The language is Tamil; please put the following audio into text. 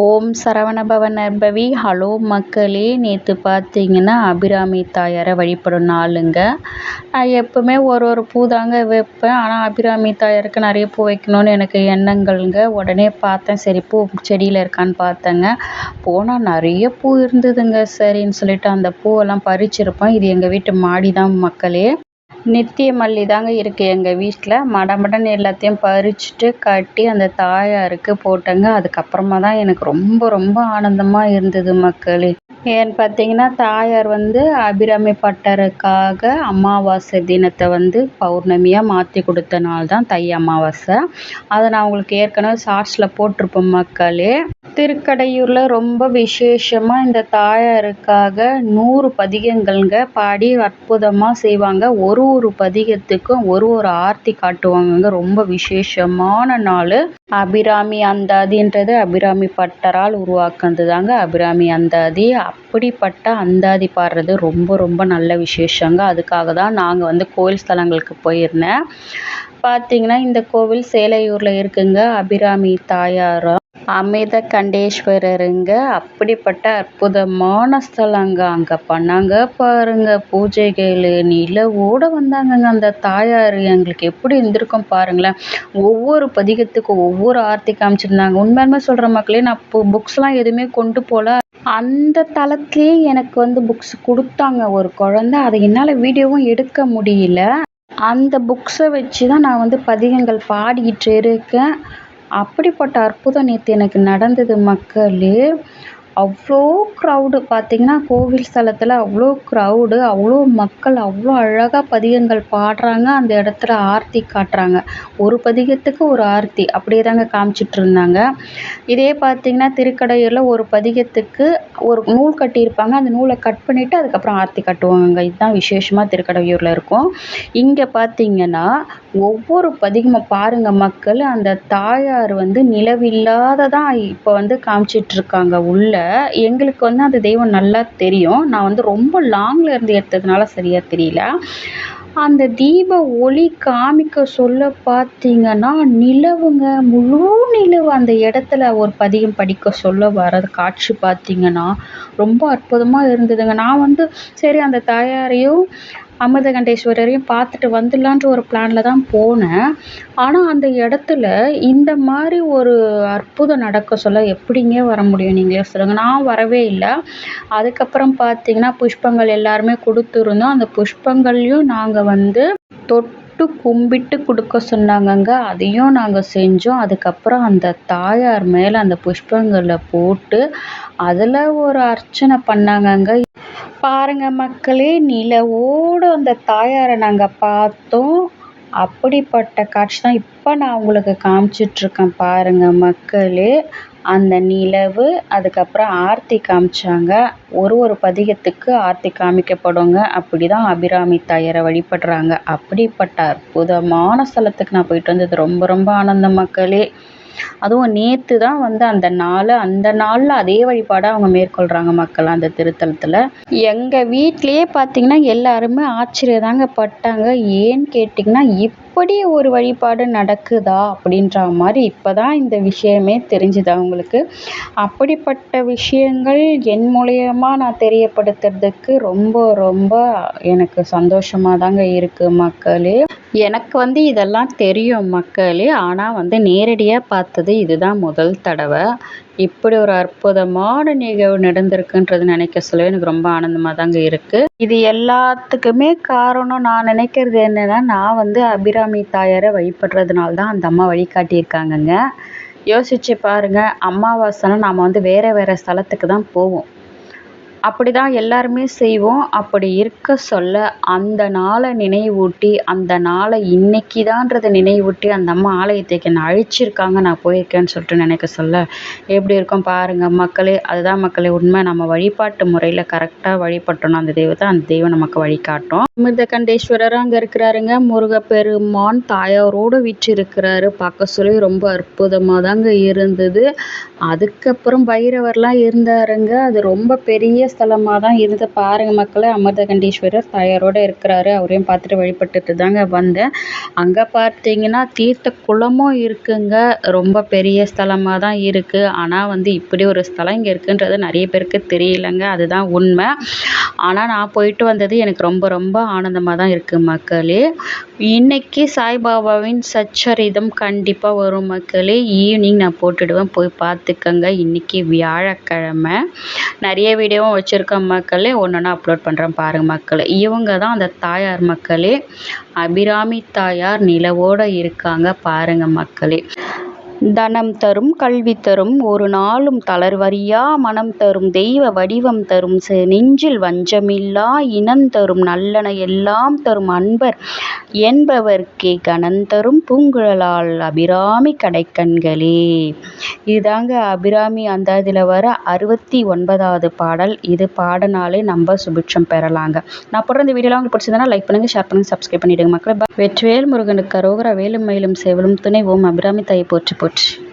ஓம் சரவணபவ பவி ஹலோ மக்களே நேற்று பார்த்தீங்கன்னா அபிராமி தாயாரை வழிபடும் நாளுங்க. நான் எப்போவுமே ஒரு ஒரு பூ தாங்க வைப்பேன். ஆனால் அபிராமி தாயாருக்கு நிறைய பூ வைக்கணும்னு எனக்கு எண்ணங்கள்ங்க. உடனே பார்த்தேன். சரி பூ செடியில் இருக்கான்னு பார்த்தேங்க. போனால் நிறைய பூ இருந்ததுங்க. சரின்னு சொல்லிட்டு அந்த பூவெல்லாம் பறிச்சிருப்பேன் இது எங்கள் வீட்டு மாடி தான் மக்களே. நித்திய மல்லி தாங்க இருக்குது எங்கள் வீட்டில் மடமடன்னு எல்லாத்தையும் பறிச்சுட்டு கட்டி அந்த தாயாருக்கு போட்டேங்க. அதுக்கப்புறமா தான் எனக்கு ரொம்ப ரொம்ப ஆனந்தமாக இருந்தது மக்களே. ஏன்னு பார்த்தீங்கன்னா தாயார் வந்து அபிராமி பட்டருக்காக அமாவாசை தினத்தை வந்து பௌர்ணமியாக மாற்றி கொடுத்த நாள் தான் தை அமாவாசை. அதை நான் உங்களுக்கு ஏற்கனவே ஷார்ட்ஸில் போட்டிருப்பேன் மக்களே. திருக்கடையூரில் ரொம்ப விசேஷமாக இந்த தாயாருக்காக நூறு பதிகங்கள்ங்க பாடி அற்புதமாக செய்வாங்க. ஒரு ஒரு பதிகத்துக்கும் ஒரு ஒரு ஆர்த்தி காட்டுவாங்கங்க. ரொம்ப விசேஷமான நாள். அபிராமி அந்தாதின்றது அபிராமி பட்டரால் உருவாக்குனது தாங்க அபிராமி அந்தாதி. அப்படிப்பட்ட அந்தாதி பாடுறது ரொம்ப ரொம்ப நல்ல விசேஷங்க. அதுக்காக தான் நாங்கள் வந்து கோயில் ஸ்தலங்களுக்கு போயிருந்தேன். பார்த்தீங்கன்னா இந்த கோவில் சேலையூரில் இருக்குங்க. அபிராமி தாயாரா அமிர்த கண்டேஸ்வரருங்க அப்படிப்பட்ட அற்புதமான ஸ்தலங்க. அங்கே பண்ணாங்க பாருங்க. பூஜைகள் நிலவோடு வந்தாங்கங்க. அந்த தாயார் எங்களுக்கு எப்படி இருந்திருக்கும் பாருங்களேன். ஒவ்வொரு பதிகத்துக்கும் ஒவ்வொரு ஆர்த்தி காமிச்சிருந்தாங்க. உண்மையுமே சொல்கிற மக்களே நான் இப்போ புக்ஸ்லாம் எதுவுமே கொண்டு போகல அந்த தளத்துலேயே எனக்கு வந்து புக்ஸ் கொடுத்தாங்க. ஒரு குழந்த அதை என்னால் வீடியோவும் எடுக்க முடியல. அந்த புக்ஸை வச்சு தான் நான் வந்து பதிகங்கள் பாடிக்கிட்டு இருக்கேன். அப்படிப்பட்ட அற்புதம் நேற்று எனக்கு நடந்தது மக்களே. அவ்வளோ க்ரௌடு பார்த்திங்கன்னா கோவில் ஸ்தலத்தில் அவ்வளோ க்ரௌடு அவ்வளோ மக்கள் அவ்வளோ அழகாக பதிகங்கள் பாடுறாங்க. அந்த இடத்துல ஆர்த்தி காட்டுறாங்க. ஒரு பதிகத்துக்கு ஒரு ஆர்த்தி அப்படியே தாங்க காமிச்சிட்ருந்தாங்க இதே பார்த்தீங்கன்னா திருக்கடையூரில் ஒரு பதிகத்துக்கு ஒரு நூல் கட்டியிருப்பாங்க. அந்த நூலை கட் பண்ணிவிட்டு அதுக்கப்புறம் ஆர்த்தி கட்டுவாங்க இதுதான் விசேஷமாக திருக்கடையூரில் இருக்கும். இங்கே பார்த்தீங்கன்னா ஒவ்வொரு பதிகமும் பாருங்கள் மக்கள் அந்த தாயார் வந்து நிலவில்லாததான் இப்போ வந்து காமிச்சிட்ருக்காங்க. உள்ளே எங்களுக்கு வந்து அந்த தெய்வம் நல்லா தெரியும். நான் வந்து ரொம்ப லாங்கில் இருந்து எடுத்ததுனால சரியாக தெரியல. அந்த தீப ஒளி காமிக்க சொல்ல பார்த்தீங்கன்னா நிலவுங்க. முழு நிலவு அந்த இடத்துல ஒரு பதிகம் படிக்க சொல்ல வர்றது காட்சி பார்த்தீங்கன்னா ரொம்ப அற்புதமாக இருந்ததுங்க. நான் வந்து சரி அந்த தாயாரையும் அமிர்தகண்டேஸ்வரரையும் பார்த்துட்டு வந்துடலான்ற ஒரு பிளானில் தான் போனேன். ஆனால் அந்த இடத்துல இந்த மாதிரி ஒரு அற்புதம் நடக்க சொல்ல எப்படிங்க வர முடியும் நீங்களே சொல்லுங்கள் நான் வரவே இல்லை. அதுக்கப்புறம் பார்த்தீங்கன்னா புஷ்பங்கள் எல்லாருமே கொடுத்துருந்தோம். அந்த புஷ்பங்களையும் நாங்கள் வந்து தொட்டு கும்பிட்டு கொடுக்க சொன்னாங்கங்க. அதையும் நாங்கள் செஞ்சோம். அதுக்கப்புறம் அந்த தாயார் மேலே அந்த புஷ்பங்களை போட்டு அதில் ஒரு அர்ச்சனை பண்ணாங்கங்க. பாருங்க மக்களே நிலவோடு அந்த தாயாரை நாங்கள் பார்த்தோம். அப்படிப்பட்ட காட்சி தான் இப்போ நான் உங்களுக்கு காமிச்சிட்ருக்கேன் பாருங்கள் மக்களே. அந்த நிலவு அதுக்கப்புறம் ஆர்த்தி காமிச்சாங்க. ஒரு ஒரு பதிகத்துக்கு ஆர்த்தி காமிக்கப்படுங்க. அப்படி தான் அபிராமி தாயாரை வழிபடுறாங்க. அப்படிப்பட்ட அற்புதமான ஸ்தலத்துக்கு நான் போயிட்டு வந்தது. ரொம்ப ரொம்ப ஆனந்த மக்களே. அதுவும் நேற்று தான் வந்து அந்த நாள் அந்த நாளில் அதே வழிபாடாக அவங்க மேற்கொள்கிறாங்க மக்கள் அந்த திருத்தலத்தில். எங்கள் வீட்லேயே பார்த்திங்கன்னா எல்லாருமே ஆச்சரியதாங்க பட்டாங்க. ஏன்னு கேட்டிங்கன்னா இப்படி ஒரு வழிபாடு நடக்குதா அப்படின்ற மாதிரி இப்போ தான் இந்த விஷயமே தெரிஞ்சுது அவங்களுக்கு. அப்படிப்பட்ட விஷயங்கள் என் மூலியமாக நான் தெரியப்படுத்துறதுக்கு ரொம்ப ரொம்ப எனக்கு சந்தோஷமாக தாங்க இருக்குது மக்களே. எனக்கு வந்து இதெல்லாம் தெரியும் மக்களே. ஆனால் வந்து நேரடியாக பார்த்தது இதுதான் முதல் தடவை. இப்படி ஒரு அற்புதமான நிகழ்வு நடந்திருக்குன்றது நினைக்க சொல்ல எனக்கு ரொம்ப ஆனந்தமாக தாங்க இருக்குது இது எல்லாத்துக்குமே காரணம் நான் நினைக்கிறது என்னென்னா நான் வந்து அபிராமி தாயாரை வழிபடுறதுனால தான் அந்த அம்மா வழிகாட்டியிருக்காங்கங்க. யோசிச்சு பாருங்கள் அமாவாசைனா நாம் வந்து வேறு வேறு ஸ்தலத்துக்கு தான் போவோம். அப்படி தான் எல்லாருமே செய்வோம். அப்படி இருக்க சொல்ல அந்த நாளை நினைவூட்டி அந்த நாளை இன்னைக்கு தான்றதை நினைவூட்டி அந்த அம்மா ஆலயத்துக்கு என்னை அழைச்சிருக்காங்க நான் போயிருக்கேன்னு சொல்லிட்டு நினைக்க சொல்ல. எப்படி இருக்கும் பாருங்கள் மக்களே அதுதான் மக்களே உண்மை. நம்ம வழிபாட்டு முறையில் கரெக்டாக வழிபட்டணும் அந்த தெய்வத்தை அந்த தெய்வம் நமக்கு வழிகாட்டும் அமிர்தகண்டேஸ்வரர் அங்கே இருக்கிறாருங்க. முருகப்பெருமான் தாயாரோடு வீற்றிருக்கிறாரு. பார்க்க சொல்லி ரொம்ப அற்புதமாக தாங்க இருந்தது. அதுக்கப்புறம் பைரவர்லாம் இருந்தாருங்க. அது ரொம்ப பெரிய ஸ்தலமாக தான் இருந்து பாருங்க மக்களை. அமிர்தகண்டீஸ்வரர் தாயாரோடு இருக்கிறாரு. அவரையும் பார்த்துட்டு வழிபட்டுட்டு தாங்க வந்தேன். அங்கே பார்த்தீங்கன்னா தீர்த்த குளமும் இருக்குங்க. ரொம்ப பெரிய ஸ்தலமாக தான் இருக்குது ஆனால் வந்து இப்படி ஒரு ஸ்தலம் இங்கே இருக்குன்றது நிறைய பேருக்கு தெரியலங்க. அதுதான் உண்மை. ஆனால் நான் போயிட்டு வந்தது எனக்கு ரொம்ப ரொம்ப ஆனந்தமாக தான் இருக்குது மக்களே. இன்றைக்கி சாய்பாபாவின் சச்சரிதம் கண்டிப்பாக வரும் மக்களே. ஈவினிங் நான் போட்டுடுவேன். போய் பார்த்துக்கங்க. இன்றைக்கி வியாழக்கிழமை. நிறைய வீடியோவும் வச்சுருக்க மக்களே ஒன்று ஒன்றா அப்லோட் பண்ணுறேன் பாருங்கள் மக்களே. இவங்க தான் அந்த தாயார் மக்களே. அபிராமி தாயார் நிலவோடு இருக்காங்க பாருங்கள் மக்களே. தனம் தரும் கல்வி தரும் ஒரு நாளும் தளர்வறியா மனம் தரும் தெய்வ வடிவம் தரும் நெஞ்சில் வஞ்சமில்லா இனந்தரும் நல்லன எல்லாம் தரும் அன்பர் என்பவர்க்கே கணந்தரும் பூங்குழலால் அபிராமி கடைக்கண்களே. இதுதாங்க அபிராமி அந்த இதில் வர அறுபத்தி ஒன்பதாவது பாடல். இது பாடனாலே நம்ம சுபிட்சம் பெறலாங்க. நான் போடுற இந்த வீடியோலாம் உங்களுக்கு பிடிச்சதுன்னா லைக் பண்ணுங்கள் ஷேர் பண்ணுங்கள் சப்ஸ்கிரைப் பண்ணிவிடுங்க மக்கள். வெற்றிவேல் முருகனுக்கு அரோகரா வேலும் மயிலும் சேவலும் துணை ஓம் அபிராமி தாயை போற்றி. போற்றி